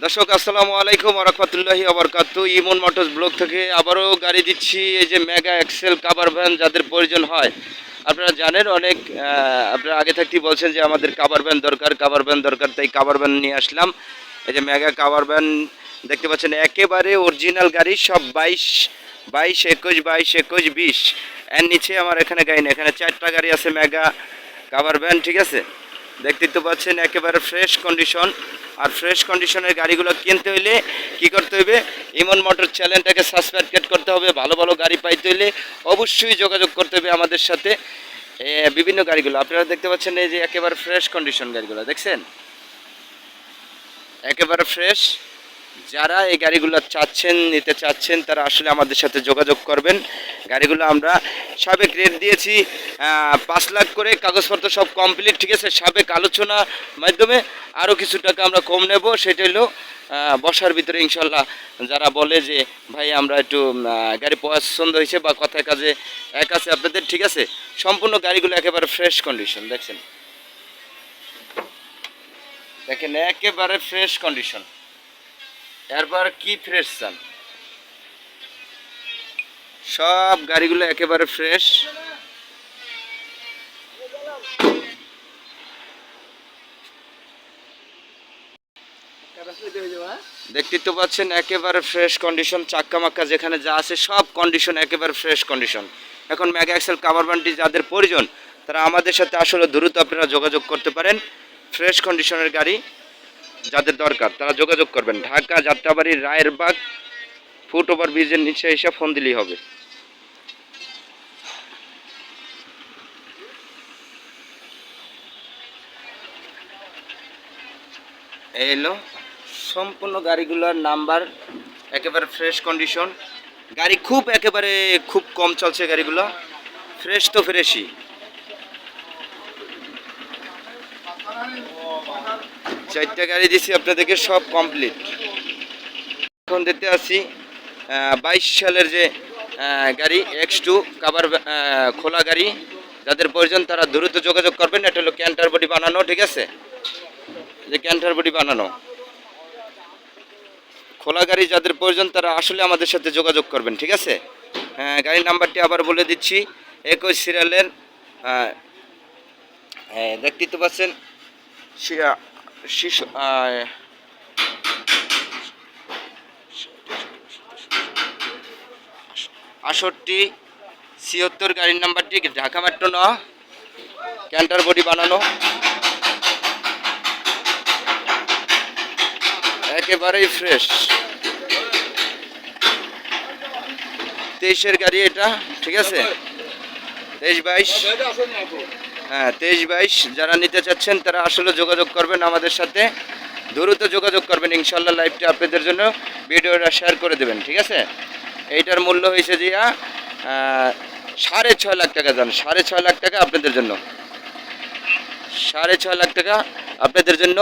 দর্শক, আসসালামু আলাইকুম রহমতুল্লাহি আবরকাত ইমন মোটরস ব্লক থেকে আবারও গাড়ি দিচ্ছি এই যে মেগা এক্সেল কাভার ভ্যান যাদের প্রয়োজন হয়। আপনারা জানেন অনেক আপনারা আগে থাকতেই বলছেন যে আমাদের কাভার ভ্যান দরকার কাভার ভ্যান দরকার, তাই কাভার ভ্যান নিয়ে আসলাম। এই যে মেগা কাভার ভ্যান দেখতে পাচ্ছেন, একেবারে অরিজিনাল গাড়ি, সব বাইশ বাইশ, একুশ বাইশ, একুশ, বিশ। এর নিচে আমার এখানে গাড়ি নেই, এখানে চারটা গাড়ি আছে মেগা কাভার ভ্যান ঠিক আছে? দেখতে তো পাচ্ছেন, একেবারে ফ্রেশ কন্ডিশন আর ফ্রেশ কন্ডিশনের গাড়িগুলো কিনতে হইলে কি করতে হবে ইমন মোটর চ্যানেলটাকে সাবস্ক্রাইব করতে হবে, ভালো ভালো গাড়ি পাইতে হইলে অবশ্যই যোগাযোগ করতে হবে আমাদের সাথে। বিভিন্ন গাড়িগুলো, আপনারা দেখতে পাচ্ছেন এই যে একেবারে ফ্রেশ কন্ডিশন গাড়িগুলো, দেখছেন? একেবারে ফ্রেশ যারা এই গাড়িগুলো চাচ্ছেন, নিতে চাচ্ছেন, তারা আসলে আমাদের সাথে যোগাযোগ করবেন। গাড়িগুলো আমরা সাবেক রেট দিয়েছি পাঁচ লাখ করে, কাগজপত্র সব কমপ্লিট ঠিক আছে? সাবেক আলোচনা মাধ্যমে আরও কিছু টাকা আমরা কম নেব, সেটা হলো বসার ভিতরে ইনশাল্লাহ যারা বলে যে, ভাই, আমরা একটু গাড়ি পছন্দ হয়েছে বা কথায় কাজে এক আছে আপনাদের, ঠিক আছে? সম্পূর্ণ গাড়িগুলো একেবারে ফ্রেশ কন্ডিশন দেখছেন? দেখেন, একেবারে ফ্রেশ কন্ডিশন এরপর কি ফ্রেশ চান? সব গাড়িগুলো একেবারে ফ্রেশ দেখতে তো পাচ্ছেন, একেবারে ফ্রেশ কন্ডিশন চাক্কা মাক্কা যেখানে যা আছে, সব কন্ডিশন একেবারে ফ্রেশ কন্ডিশন এখন মেগা এক্সেল কাভার বান্ডি যাদের প্রয়োজন, তারা আমাদের সাথে আসলে দ্রুত আপনারা যোগাযোগ করতে পারেন। ফ্রেশ কন্ডিশনের গাড়ি যাদের দরকার, তারা যোগাযোগ করবেন। ঢাকা, যাত্রাবাড়ি, রায়েরবাগ ফুট ওভার ব্রিজের নিচে এসে ফোন দিলেই হবে। এলো সম্পূর্ণ গাড়িগুলোর নাম্বার, একেবারে ফ্রেশ কন্ডিশন গাড়ি খুব একেবারে খুব কম চলছে গাড়িগুলো ফ্রেশ তো ফ্রেশই চারটা গাড়ি দিছি, আপনাদেরকে সব কমপ্লিট এখন দেখতে আসি বাইশ সালের যে গাড়ি এক্স টু কাবার খোলা গাড়ি, যাদের প্রয়োজন তারা দ্রুত যোগাযোগ করবেন। এটা হলো ক্যান্টার বডি বানানো, ঠিক আছে? যে ক্যান্টার বডি বানানো। খোলা গাড়ি যাদের প্রয়োজন তারা আসলে আমাদের সাথে যোগাযোগ করবেন, ঠিক আছে? হ্যাঁ গাড়ির নাম্বারটি আবার বলে দিচ্ছি। একই সিরিয়ালের হ্যাঁ দেখতেই তো পাচ্ছেন। আষট্টি ছিয়াত্তর গাড়ির নাম্বারটি, ঢাকা মেট্রো ন, ক্যান্টার বডি বানানো। একেবারেই ফ্রেশ। তেইশের গাড়ি এটা, ঠিক আছে? তেইশ বাইশ। হ্যাঁ তেইশ বাইশ। যারা নিতে চাচ্ছেন, তারা আসলে যোগাযোগ করবেন আমাদের সাথে। দ্রুত যোগাযোগ করবেন, ইনশাল্লাহ লাইভটা আপনাদের জন্য। ভিডিওটা শেয়ার করে দেবেন, ঠিক আছে? এইটার মূল্য হয়েছে যে সাড়ে ছয় লাখ টাকা যান সাড়ে ছয় লাখ টাকা আপনাদের জন্য। সাড়ে ছয় লাখ টাকা আপনাদের জন্য।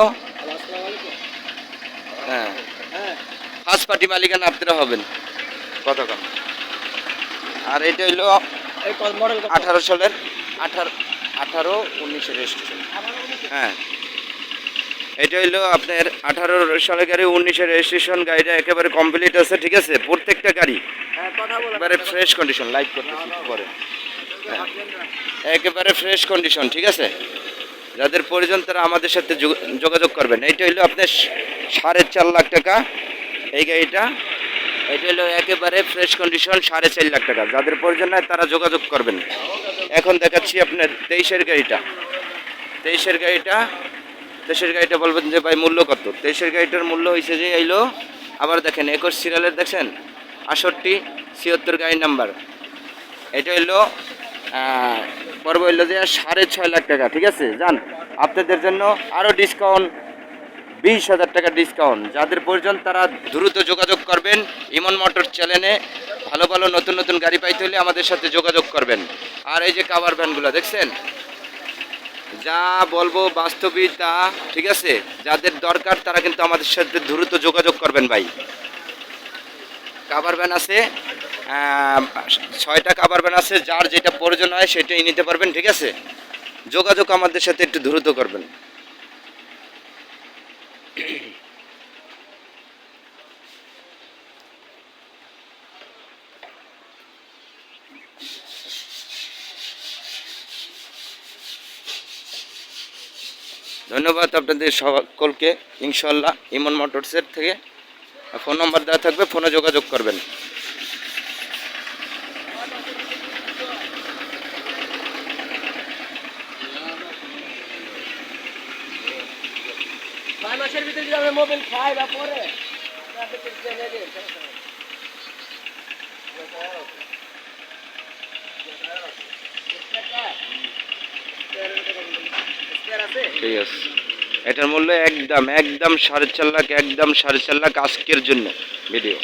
হ্যাঁ। ফার্স্ট পার্টি মালিকানা আপনারা হবেন। কত কম আর এটা হইল আঠারো সালের আঠারো আঠারো উনিশের রেজিস্ট্রেশন হ্যাঁ। এটা হইল আপনার আঠারো সালের গাড়ি উনিশের রেজিস্ট্রেশন গাড়িটা একেবারে কমপ্লিট আছে ঠিক আছে? প্রত্যেকটা গাড়ি। একেবারে ফ্রেশ কন্ডিশন লাইভ করতেছি একটু পরে। হ্যাঁ। একেবারে ফ্রেশ কন্ডিশন ঠিক আছে? যাদের প্রয়োজন তারা আমাদের সাথে যোগ- যোগাযোগ করবেন। এইটা হইল আপনার সাড়ে চার লাখ টাকা এই গাড়িটা। এটা হলো একেবারে ফ্রেশ কন্ডিশন সাড়ে চার লাখ টাকা। যাদের প্রয়োজন হয় তারা যোগাযোগ করবেন। এখন দেখাচ্ছি আপনার তেইশের গাড়িটা। তেইশের গাড়িটা তেইশের গাড়িটা বলবেন যে, ভাই, মূল্য কত? তেইশের গাড়িটার মূল্য হয়েছে যে এইলো আবার দেখেন একুশ সিরিয়ালের দেখছেন? আষট্টি ছিয়াত্তর গাড়ির নাম্বার। এটা হইল পর্ব হইল যে, সাড়ে ছয় লাখ টাকা, ঠিক আছে? যান, আপনাদের জন্য আরও ডিসকাউন্ট বিশ হাজার টাকা ডিসকাউন্ট যাদের প্রয়োজন, তারা দ্রুত যোগাযোগ করবেন। ইমন মোটর চ্যানেলে ভালো ভালো নতুন নতুন গাড়ি পাইতে হলে আমাদের সাথে যোগাযোগ করবেন। আর এই যে কাভার ভ্যানগুলো দেখছেন? যা বলব বাস্তবিকতা ঠিক আছে? যাদের দরকার, তারা কিন্তু আমাদের সাথে দ্রুত যোগাযোগ করবেন ভাই। কাবার ভ্যান আছে ছয়টা কাবার ভ্যান আছে, যার যেটা প্রয়োজন হয় সেটাই নিতে পারবেন, ঠিক আছে? যোগাযোগ আমাদের সাথে একটু দ্রুত করবেন। ধন্যবাদ আপনাদের সকলকে ইনশাল্লাহ ইমন মোটরসের থেকে। ফোন নম্বর দেওয়া থাকবে ফোনে যোগাযোগ করবেন। মাসের ভিতরে যদি আমরা মোবাইল খাই বা পরে ঠিক আছে। এটার মূল্য একদম একদম সাড়ে চার লাখ, একদম সাড়ে চার লাখ আজকের জন্য ভিডিও